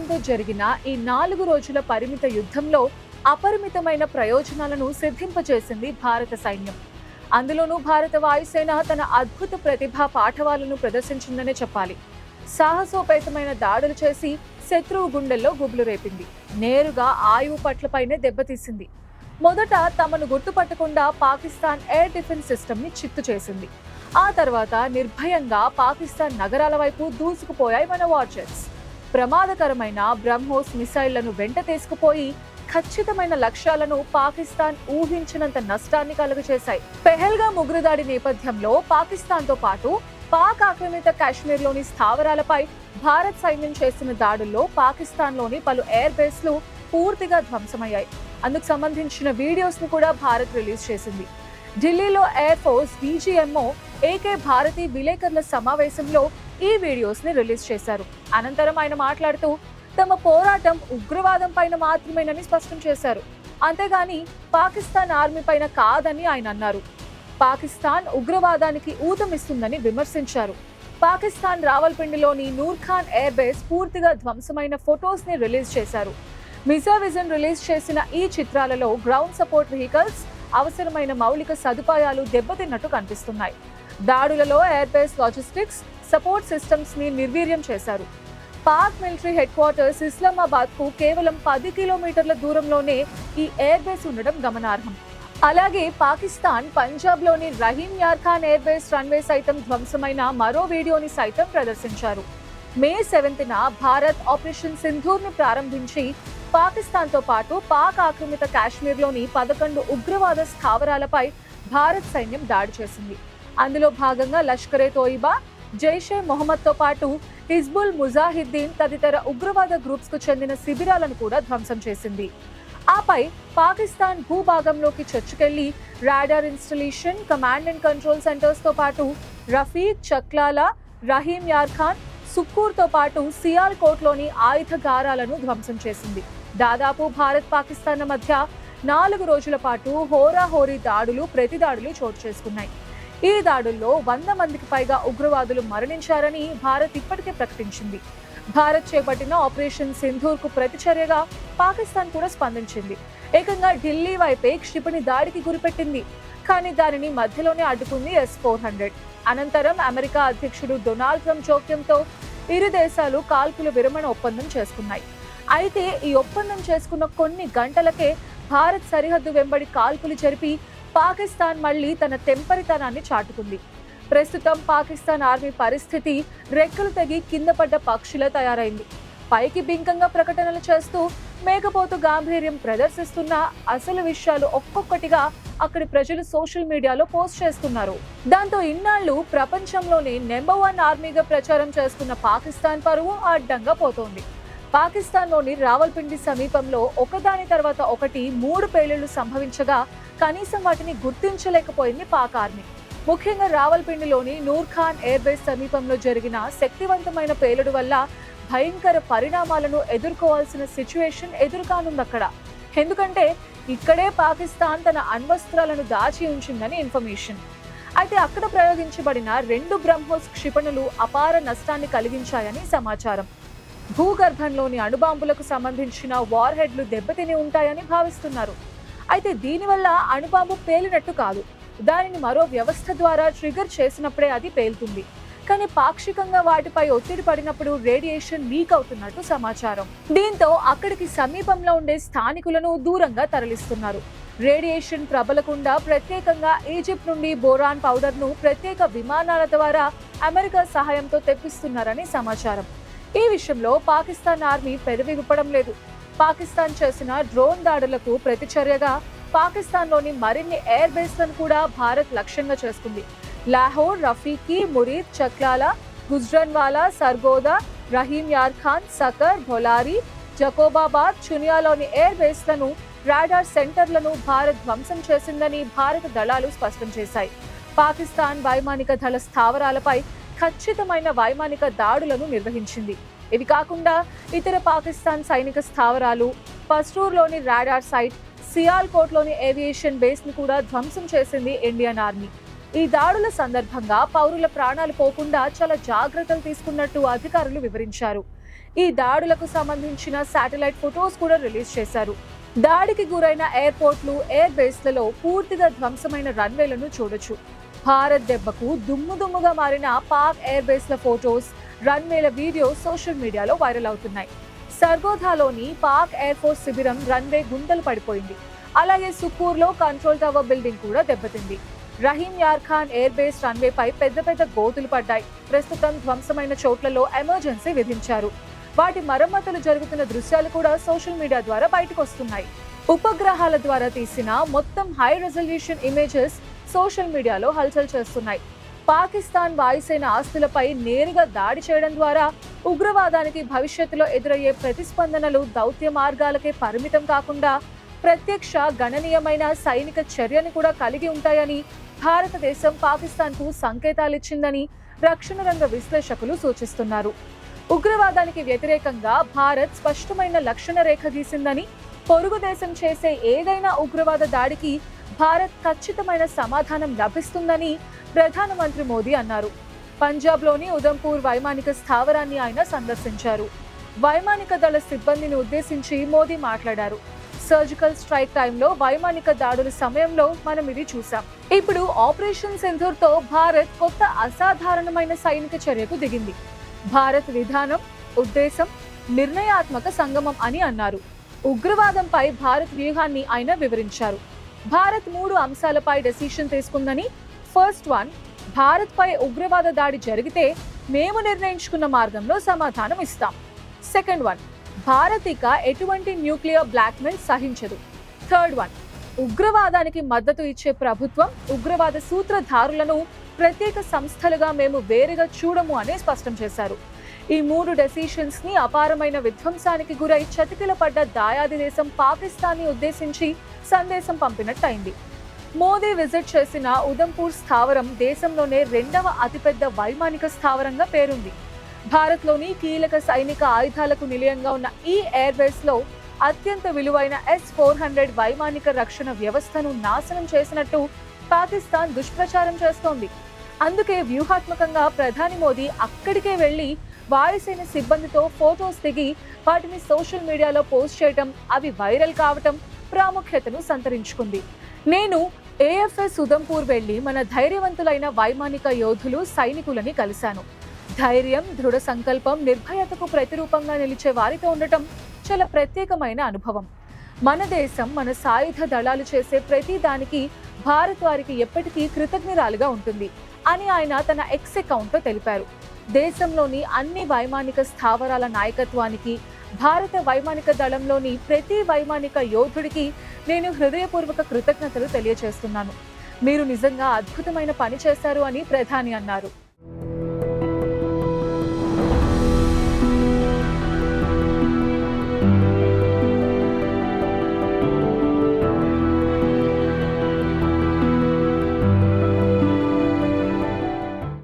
పాకిస్తాన్తో జరిగిన ఈ నాలుగు రోజుల పరిమిత యుద్ధంలో అపరిమితమైన ప్రయోజనాలను సిద్ధింపజేసింది భారత సైన్యం. అందులోనూ భారత వాయుసేన తన అద్భుత ప్రతిభా పాఠవాలను ప్రదర్శించిందనే చెప్పాలి. సాహసోపేతమైన దాడులు చేసి శత్రువు గుండెల్లో గుబులు రేపింది. నేరుగా ఆయువు పట్లపైనే దెబ్బతీసింది. మొదట తమను గుర్తుపట్టకుండా పాకిస్తాన్ ఎయిర్ డిఫెన్స్ సిస్టమ్ని చిత్తు చేసింది. ఆ తర్వాత నిర్భయంగా పాకిస్తాన్ నగరాల వైపు దూసుకుపోయాయి మన వార్జెట్స్ ప్రమాదకరమైన బ్రహ్మోస్ మిసైళ్ళను వెంట తీసుకుపోయి ఖచ్చితమైన లక్ష్యాలను పాకిస్తాన్ ఊహించినంత నష్టాన్ని కలుగచేశాయి పెహల్గా ముగ్గురుదాడి నేపథ్యంలో పాకిస్తాన్తో పాటు పాక్ ఆక్రమిత కాశ్మీర్లోని స్థావరాలపై భారత్ సైన్యం చేసిన దాడుల్లో పాకిస్తాన్లోని పలు ఎయిర్ బేస్లు పూర్తిగా ధ్వంసమయ్యాయి. అందుకు సంబంధించిన వీడియోస్ను కూడా భారత్ రిలీజ్ చేసింది. ఢిల్లీలో air force DGMO AK Bharti విలేకరుల సమావేశంలో ఈ వీడియోస్ని రిలీజ్ చేశారు. అనంతరం ఆయన మాట్లాడుతూ తమ పోరాటం ఉగ్రవాదం పైన మాత్రమేనని స్పష్టం చేశారు. అంతేగాని పాకిస్తాన్ ఆర్మీ పైన కాదని ఆయన అన్నారు. పాకిస్తాన్ ఉగ్రవాదానికి ఊతమిస్తుందని విమర్శించారు. పాకిస్తాన్ రావల్పిండిలోని నూర్ఖాన్ ఎయిర్ బేస్ పూర్తిగా ధ్వంసమైన ఫొటోస్ని రిలీజ్ చేశారు. మిజావిజన్ రిలీజ్ చేసిన ఈ చిత్రాలలో గ్రౌండ్ సపోర్ట్ వెహికల్స్ అవసరమైన మౌలిక సదుపాయాలు దెబ్బతిన్నట్టు కనిపిస్తున్నాయి. దాడులలో ఎయిర్బేస్ లాజిస్టిక్స్ సపోర్ట్ సిస్టమ్స్ని నిర్వీర్యం చేశారు. పాక్ మిలిటరీ హెడ్ క్వార్టర్స్ ఇస్లామాబాద్కు కేవలం పది కిలోమీటర్ల దూరంలోనే ఈ ఎయిర్ బేస్ ఉండడం గమనార్హం. అలాగే పాకిస్తాన్ పంజాబ్లోని Rahim Yar Khan air base runway సైతం ధ్వంసమైన మరో వీడియోని సైతం ప్రదర్శించారు. మే సెవెంత్న భారత్ ఆపరేషన్ సింధూర్ను ప్రారంభించి పాకిస్తాన్తో పాటు పాక్ ఆక్రమిత కాశ్మీర్లోని పదకొండు ఉగ్రవాద స్థావరాలపై భారత్ సైన్యం దాడి చేసింది. అందులో భాగంగా లష్కరే తోయిబా జైషే మొహమ్మద్తో పాటు హిజ్బుల్ ముజాహిద్దీన్ తదితర ఉగ్రవాద గ్రూప్స్కు చెందిన శిబిరాలను కూడా ధ్వంసం చేసింది. ఆపై పాకిస్తాన్ భూభాగంలోకి చొచ్చుకెళ్ళి radar installation command and control సెంటర్స్తో పాటు రఫీక్ చక్లాలా రహీం యార్ ఖాన్ సుక్కూర్తో పాటు సియాల్కోట్లోని ఆయుధగారాలను ధ్వంసం చేసింది. దాదాపు భారత్ పాకిస్తాన్ల మధ్య నాలుగు రోజుల పాటు హోరాహోరీ దాడులు ప్రతి దాడులు చోటు చేసుకున్నాయి. ఈ దాడుల్లో వంద మందికి పైగా ఉగ్రవాదులు మరణించారని భారత్ ఇప్పటికే ప్రకటించింది. భారత్ చేపట్టిన ఆపరేషన్ సింధూర్కు ప్రతిచర్యగా పాకిస్తాన్ కూడా స్పందించింది. ఏకంగా ఢిల్లీ వైపే క్షిపణి దాడికి గురిపెట్టింది. కానీ దానిని మధ్యలోనే అడ్డుకుంది ఎస్ ఫోర్ హండ్రెడ్ అనంతరం అమెరికా అధ్యక్షుడు డొనాల్డ్ ట్రంప్ జోక్యంతో ఇరు దేశాలు కాల్పుల విరమణ ఒప్పందం చేసుకున్నాయి. అయితే ఈ ఒప్పందం చేసుకున్న కొన్ని గంటలకే భారత్ సరిహద్దు వెంబడి కాల్పులు జరిపి పాకిస్తాన్ మళ్ళీ తన తెంపరితనాన్ని చాటుకుంది. ప్రస్తుతం పాకిస్తాన్ ఆర్మీ పరిస్థితి రెక్కలు తెగి కింద పడ్డ పక్షుల తయారైంది. పైకి బింకంగా ప్రకటనలు చేస్తూ మేకపోతు గాంభీర్యం ప్రదర్శిస్తున్న అసలు విషయాలు ఒక్కొక్కటిగా అక్కడి ప్రజలు సోషల్ మీడియాలో పోస్ట్ చేస్తున్నారు. దాంతో ఇన్నాళ్ళు ప్రపంచంలోనే నెంబర్ వన్ ఆర్మీగా ప్రచారం చేస్తున్న పాకిస్తాన్ పరువు అడ్డంగా పోతోంది. పాకిస్తాన్లోని రావల్పిండి సమీపంలో ఒకదాని తర్వాత ఒకటి మూడు పేలుళ్ళు సంభవించగా కనీసం వాటిని గుర్తించలేకపోయింది పాక్ ఆర్మీ. ముఖ్యంగా రావల్పిండిలోని నూర్ఖాన్ ఎయిర్బేస్ ఎయిర్ బేస్ సమీపంలో జరిగిన శక్తివంతమైన పేలుడు వల్ల భయంకర పరిణామాలను ఎదుర్కోవాల్సిన సిచ్యువేషన్ ఎదురుకానుంది అక్కడ ఎందుకంటే ఇక్కడే పాకిస్తాన్ తన అణ్వస్త్రాలను దాచి ఉంచిందని ఇన్ఫర్మేషన్. అయితే అక్కడ ప్రయోగించబడిన రెండు బ్రహ్మోస్ క్షిపణులు అపార నష్టాన్ని కలిగించాయని సమాచారం. భూగర్భంలోని అణుబాంబులకు సంబంధించిన వార్ హెడ్లు దెబ్బతిని ఉంటాయని భావిస్తున్నారు. అయితే దీనివల్ల అణుబాంబు పేలినట్టు కాదు. దానిని మరో వ్యవస్థ ద్వారా ట్రిగర్ చేసినప్పుడే అది పేలుతుంది. కానీ పాక్షికంగా వాటిపై ఒత్తిడి పడినప్పుడు రేడియేషన్ లీక్ అవుతున్నట్టు సమాచారం. దీంతో అక్కడికి సమీపంలో ఉండే స్థానికులను దూరంగా తరలిస్తున్నారు. రేడియేషన్ ప్రబలకుండా ప్రత్యేకంగా ఈజిప్ట్ నుండి బోరాన్ పౌడర్ను ప్రత్యేక విమానాల ద్వారా అమెరికా సహాయంతో తెప్పిస్తున్నారని సమాచారం. ఈ విషయంలో పాకిస్తాన్ ఆర్మీ పెదవిగుపడం లేదు. పాకిస్తాన్ చేసిన డ్రోన్ దాడులకు ప్రతిచర్యగా పాకిస్తాన్లోని మరిన్ని ఎయిర్ బేస్లను కూడా భారత్ లక్ష్యంగా చేసుకుంది. లాహోర్ రఫీకి మురీద్ చక్లాల గుజ్రన్వాలా సర్గోదా రహీం యార్ ఖాన్ సకర్ భొలారి జకోబాబాద్ చునియాలోని ఎయిర్ బేస్లను రాడార్ సెంటర్లను భారత్ ధ్వంసం చేసిందని భారత దళాలు స్పష్టం చేశాయి. పాకిస్తాన్ వైమానిక దళ స్థావరాలపై ఖచ్చితమైన వైమానిక దాడులను నిర్వహించింది. ఇవి కాకుండా ఇతర పాకిస్తాన్ సైనిక స్థావరాలు పస్టూర్లోని రాడార్ సైట్ సియాల్కోట్లోని ఏవియేషన్ బేస్ను కూడా ధ్వంసం చేసింది ఇండియన్ ఆర్మీ. ఈ దాడుల సందర్భంగా పౌరుల ప్రాణాలు పోకుండా చాలా జాగ్రత్తలు తీసుకున్నట్టు అధికారులు వివరించారు. ఈ దాడులకు సంబంధించిన శాటిలైట్ ఫొటోస్ కూడా రిలీజ్ చేశారు. దాడికి గురైన ఎయిర్పోర్ట్లు ఎయిర్ బేస్లలో పూర్తిగా ధ్వంసమైన రన్వేలను చూడొచ్చు. భారత్ దెబ్బకు దుమ్ము దుమ్ముగా మారిన పాక్ ఎయిర్ బేస్ల ఫోటోస్ రన్వేల వీడియో సోషల్ మీడియాలో వైరల్ అవుతున్నాయి. సర్గోధాలోని పాక్ ఎయిర్ ఫోర్స్ శిబిరం రన్వే గుంతలు పడిపోయింది. అలాగే సుకూర్లో కంట్రోల్ టవర్ బిల్డింగ్ కూడా దెబ్బతింది. రహీం యార్ ఖాన్ ఎయిర్ బేస్ రన్వేపై పెద్ద పెద్ద గోతులు పడ్డాయి. ప్రస్తుతం ధ్వంసమైన చోట్లలో ఎమర్జెన్సీ విధించారు. వాటి మరమ్మతులు జరుగుతున్న దృశ్యాలు కూడా సోషల్ మీడియా ద్వారా బయటకు వస్తున్నాయి. ఉపగ్రహాల ద్వారా తీసిన మొత్తం హై రెజల్యూషన్ ఇమేజెస్ సోషల్ మీడియాలో హల్చల్ చేస్తున్నాయి. పాకిస్తాన్ వాయుసేన ఆస్తులపై నేరుగా దాడి చేయడం ద్వారా ఉగ్రవాదానికి భవిష్యత్తులో ఎదురయ్యే ప్రతిస్పందనలు దౌత్య మార్గాలకే పరిమితం కాకుండా ప్రత్యక్ష గణనీయమైన సైనిక చర్యను కూడా కలిగి ఉంటాయని భారతదేశం పాకిస్తాన్కు సంకేతాలిచ్చిందని రక్షణ రంగ విశ్లేషకులు సూచిస్తున్నారు. ఉగ్రవాదానికి వ్యతిరేకంగా భారత్ స్పష్టమైన లక్షణ రేఖ గీసిందని పొరుగు దేశం చేసే ఏదైనా ఉగ్రవాద దాడికి భారత్ ఖచ్చితమైన సమాధానం లభిస్తుందని ప్రధానమంత్రి మోదీ అన్నారు. పంజాబ్లోని ఉదంపూర్ వైమానిక స్థావరాన్ని ఆయన సందర్శించారు. వైమానిక దళ సిబ్బందిని ఉద్దేశించి మోదీ మాట్లాడారు. సర్జికల్ స్ట్రైక్ టైంలో వైమానిక దాడుల సమయంలో మనం ఇది చూసాం ఇప్పుడు ఆపరేషన్ సింధూర్తో భారత్ కొత్త అసాధారణమైన సైనిక చర్యకు దిగింది. భారత్ విధానం ఉద్దేశం నిర్ణయాత్మక సంగమం అని అన్నారు. ఉగ్రవాదంపై భారత్ వ్యూహాన్ని ఆయన వివరించారు. భారత్ మూడు అంశాలపై డెసిషన్ తీసుకుందని ఫస్ట్ వన్ భారత్పై ఉగ్రవాద దాడి జరిగితే మేము నిర్ణయించుకున్న మార్గంలో సమాధానం ఇస్తాం. సెకండ్ వన్ భారత్ ఇక ఎటువంటి న్యూక్లియర్ బ్లాక్మెయిల్ సహించదు. థర్డ్ వన్ ఉగ్రవాదానికి మద్దతు ఇచ్చే ప్రభుత్వం ఉగ్రవాద సూత్రధారులను ప్రత్యేక సంస్థలుగా మేము వేరుగా చూడము అని స్పష్టం చేశారు. ఈ మూడు డెసిషన్స్ని అపారమైన విధ్వంసానికి గురై చతికిల పడ్డ దాయాది దేశం పాకిస్తాన్ని ఉద్దేశించి సందేశం పంపినట్టయింది. మోదీ విజిట్ చేసిన ఉదంపూర్ స్థావరం దేశంలోనే రెండవ అతిపెద్ద వైమానిక స్థావరంగా పేరుంది. భారత్లోని కీలక సైనిక ఆయుధాలకు నిలయంగా ఉన్న ఈ ఎయిర్లో అత్యంత విలువైన ఎస్ ఫోర్ హండ్రెడ్ వైమానిక రక్షణ వ్యవస్థను నాశనం చేసినట్టు పాకిస్తాన్ దుష్ప్రచారం చేస్తోంది. అందుకే వ్యూహాత్మకంగా ప్రధాని మోదీ అక్కడికే వెళ్ళి వాయుసేన సిబ్బందితో ఫోటోస్ దిగి వాటిని సోషల్ మీడియాలో పోస్ట్ చేయటం అవి వైరల్ కావటం ప్రాముఖ్యతను సంతరించుకుంది. నేను ఏఎఫ్ఎస్ ఉదంపూర్ వెళ్ళి మన ధైర్యవంతులైన వైమానిక యోధులు సైనికులని కలిశాను. ధైర్యం దృఢ సంకల్పం నిర్భయతకు ప్రతిరూపంగా నిలిచే వారితో ఉండటం చాలా ప్రత్యేకమైన అనుభవం. మన దేశం మన సాయుధ దళాలు చేసే ప్రతి దానికి భారత్ వారికి ఎప్పటికీ కృతజ్ఞరాలుగా ఉంటుంది అని ఆయన తన ఎక్స్ అకౌంట్లో తెలిపారు. దేశంలోని అన్ని వైమానిక స్థావరాల నాయకత్వానికి భారత వైమానిక దళంలోని ప్రతి వైమానిక యోధుడికి నేను హృదయపూర్వక కృతజ్ఞతలు తెలియజేస్తున్నాను మీరు నిజంగా అద్భుతమైన పని చేశారు అని ప్రధాని అన్నారు.